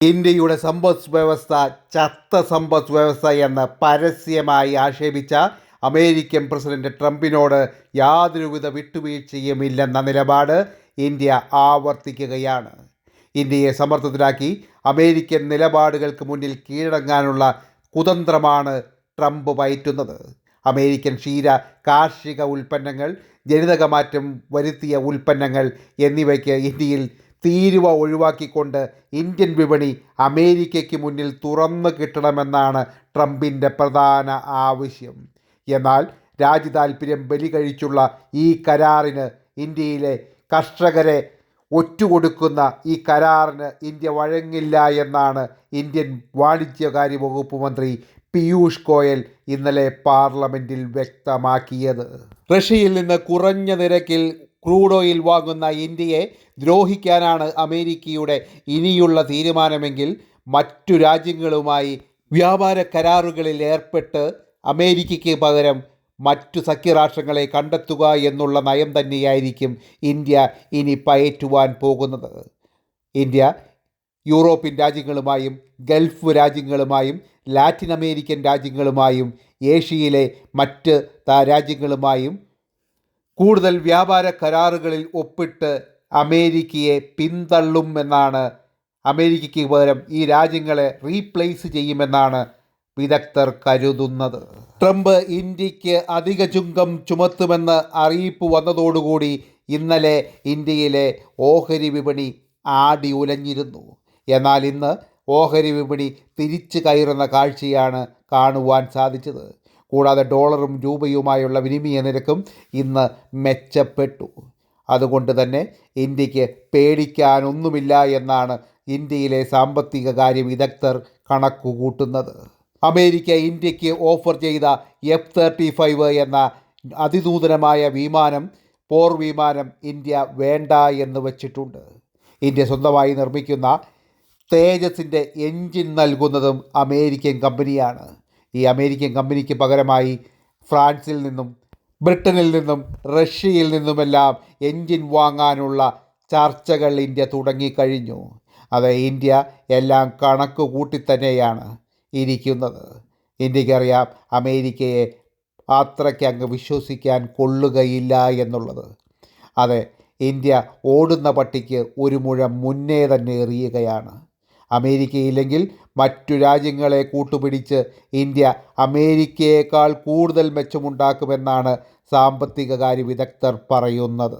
ഇന്ത്യയുടെ സമ്പദ് വ്യവസ്ഥ ചത്ത സമ്പദ് വ്യവസ്ഥ എന്ന് പരസ്യമായി ആക്ഷേപിച്ച അമേരിക്കൻ പ്രസിഡന്റ് ട്രംപിനോട് യാതൊരുവിധ വിട്ടുവീഴ്ചയും ഇല്ലെന്ന നിലപാട് ഇന്ത്യ ആവർത്തിക്കുകയാണ്. ഇന്ത്യയെ സമ്മർദ്ദത്തിലാക്കി അമേരിക്കൻ നിലപാടുകൾക്ക് മുന്നിൽ കീഴടങ്ങാനുള്ള കുതന്ത്രമാണ് ട്രംപ് പയറ്റുന്നത്. അമേരിക്കൻ ക്ഷീര കാർഷിക ഉൽപ്പന്നങ്ങൾ ജനിതകമാറ്റം വരുത്തിയ ഉൽപ്പന്നങ്ങൾ എന്നിവയ്ക്ക് ഇന്ത്യയിൽ തീരുവ ഒഴിവാക്കിക്കൊണ്ട് ഇന്ത്യൻ വിപണി അമേരിക്കയ്ക്ക് മുന്നിൽ തുറന്നു കിട്ടണമെന്നാണ് ട്രംപിന്റെ പ്രധാന ആവശ്യം. എന്നാൽ രാജ്യതാൽപര്യം ബലി കഴിച്ചുള്ള ഈ കരാറിന് ഇന്ത്യയിലെ കർഷകരെ ഒറ്റുകൊടുക്കുന്ന ഈ കരാറിന് ഇന്ത്യ വഴങ്ങില്ല എന്നാണ് ഇന്ത്യൻ വാണിജ്യകാര്യ വകുപ്പ് മന്ത്രി പീയൂഷ് ഗോയൽ ഇന്നലെ പാർലമെന്റിൽ വ്യക്തമാക്കിയത്. റഷ്യയിൽ നിന്ന് കുറഞ്ഞ നിരക്കിൽ ക്രൂഡ് ഓയിൽ വാങ്ങുന്ന ഇന്ത്യയെ ദ്രോഹിക്കാനാണ് അമേരിക്കയുടെ ഇനിയുള്ള തീരുമാനമെങ്കിൽ മറ്റു രാജ്യങ്ങളുമായി വ്യാപാര കരാറുകളിൽ ഏർപ്പെട്ട് അമേരിക്കയ്ക്ക് പകരം മറ്റു സഖ്യരാഷ്ട്രങ്ങളെ കണ്ടെത്തുക എന്നുള്ള നയം തന്നെയായിരിക്കും ഇന്ത്യ ഇനി പയറ്റുവാൻ പോകുന്നത്. ഇന്ത്യ യൂറോപ്യൻ രാജ്യങ്ങളുമായും ഗൾഫ് രാജ്യങ്ങളുമായും ലാറ്റിൻ അമേരിക്കൻ രാജ്യങ്ങളുമായും ഏഷ്യയിലെ മറ്റ് രാജ്യങ്ങളുമായും കൂടുതൽ വ്യാപാര കരാറുകളിൽ ഒപ്പിട്ട് അമേരിക്കയെ പിന്തള്ളും എന്നാണ് അമേരിക്കയ്ക്ക് പകരം ഈ രാജ്യങ്ങളെ റീപ്ലേസ് ചെയ്യുമെന്നാണ് വിദഗ്ധർ കരുതുന്നത്. ട്രംപ് ഇന്ത്യയ്ക്ക് അധിക ചുങ്കം ചുമത്തുമെന്ന് അറിയിപ്പ് വന്നതോടുകൂടി ഇന്നലെ ഇന്ത്യയിലെ ഓഹരി വിപണി ആടി ഉലഞ്ഞിരുന്നു. എന്നാൽ ഇന്ന് ഓഹരി വിപണി തിരിച്ചു കയറുന്ന കാഴ്ചയാണ് കാണുവാൻ സാധിച്ചത്. കൂടാതെ ഡോളറും രൂപയുമായുള്ള വിനിമയ നിരക്കും ഇന്ന് മെച്ചപ്പെട്ടു. അതുകൊണ്ട് തന്നെ ഇന്ത്യയ്ക്ക് പേടിക്കാനൊന്നുമില്ല എന്നാണ് ഇന്ത്യയിലെ സാമ്പത്തിക കാര്യ വിദഗ്ധർ കണക്കുകൂട്ടുന്നത്. അമേരിക്ക ഇന്ത്യയ്ക്ക് ഓഫർ ചെയ്ത എഫ് തേർട്ടി ഫൈവ് എന്ന അതിനൂതനമായ വിമാനം പോർ വിമാനം ഇന്ത്യ വേണ്ട എന്ന് വച്ചിട്ടുണ്ട്. ഇന്ത്യ സ്വന്തമായി നിർമ്മിക്കുന്ന തേജസിന്റെ എൻജിൻ നൽകുന്നതും അമേരിക്കൻ കമ്പനിയാണ്. ഈ അമേരിക്കൻ കമ്പനിക്ക് പകരമായി ഫ്രാൻസിൽ നിന്നും ബ്രിട്ടനിൽ നിന്നും റഷ്യയിൽ നിന്നുമെല്ലാം എൻജിൻ വാങ്ങാനുള്ള ചർച്ചകൾ ഇന്ത്യ തുടങ്ങിക്കഴിഞ്ഞു. അത് ഇന്ത്യ എല്ലാം കണക്ക് കൂട്ടി തന്നെയാണ് ഇരിക്കുന്നത്. ഇന്ത്യക്കറിയാം അമേരിക്കയെ അത്രയ്ക്ക് അങ്ങ് വിശ്വസിക്കാൻ കൊള്ളുകയില്ല എന്നുള്ളത്. അതെ ഇന്ത്യ ഓടുന്ന പട്ടിക്ക് ഒരു മുഴം മുന്നേ തന്നെ എറിയുകയാണ്. അമേരിക്കയില്ലെങ്കിൽ മറ്റു രാജ്യങ്ങളെ കൂട്ടുപിടിച്ച് ഇന്ത്യ അമേരിക്കയേക്കാൾ കൂടുതൽ മെച്ചമുണ്ടാക്കുമെന്നാണ് സാമ്പത്തികകാര്യ വിദഗ്ധർ പറയുന്നത്.